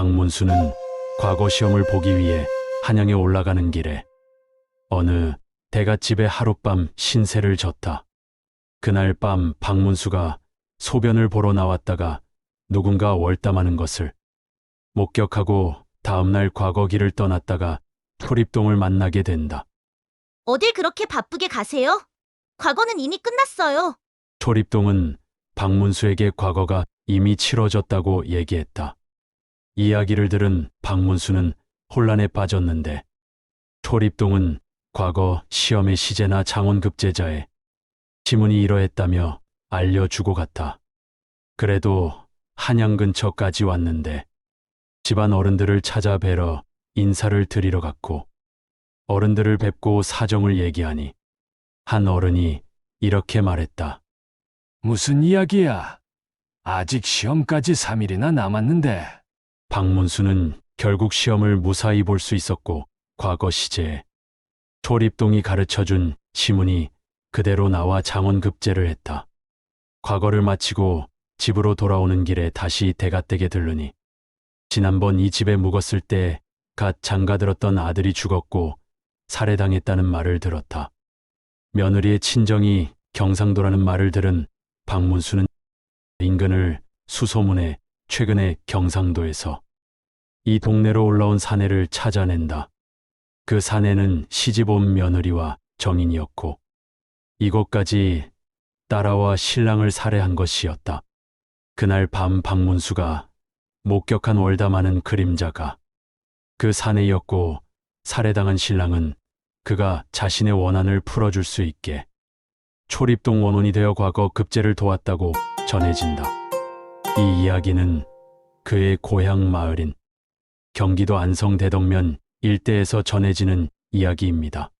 박문수는 과거 시험을 보기 위해 한양에 올라가는 길에 어느 대갓집에 하룻밤 신세를 졌다. 그날 밤 박문수가 소변을 보러 나왔다가 누군가 월담하는 것을 목격하고 다음날 과거 길을 떠났다가 토립동을 만나게 된다. 어딜 그렇게 바쁘게 가세요? 과거는 이미 끝났어요. 초립동은 박문수에게 과거가 이미 치러졌다고 얘기했다. 이야기를 들은 박문수는 혼란에 빠졌는데 초립동은 과거 시험의 시제나 장원급제자의 지문이 이러했다며 알려주고 갔다. 그래도 한양 근처까지 왔는데 집안 어른들을 찾아뵈러 인사를 드리러 갔고 어른들을 뵙고 사정을 얘기하니 한 어른이 이렇게 말했다. 무슨 이야기야? 아직 시험까지 3일이나 남았는데. 박문수는 결국 시험을 무사히 볼 수 있었고 과거 시제에 초립동이 가르쳐준 시문이 그대로 나와 장원급제를 했다. 과거를 마치고 집으로 돌아오는 길에 다시 대가댁에 들르니 지난번 이 집에 묵었을 때 갓 장가들었던 아들이 죽었고 살해당했다는 말을 들었다. 며느리의 친정이 경상도라는 말을 들은 박문수는 인근을 수소문해 최근에 경상도에서 이 동네로 올라온 사내를 찾아낸다. 그 사내는 시집 온 며느리와 정인이었고 이곳까지 딸아와 신랑을 살해한 것이었다. 그날 밤 박문수가 목격한 월담하는 그림자가 그 사내였고 살해당한 신랑은 그가 자신의 원한을 풀어줄 수 있게 초립동 원혼이 되어 과거 급제를 도왔다고 전해진다. 이 이야기는 그의 고향 마을인 경기도 안성 대덕면 일대에서 전해지는 이야기입니다.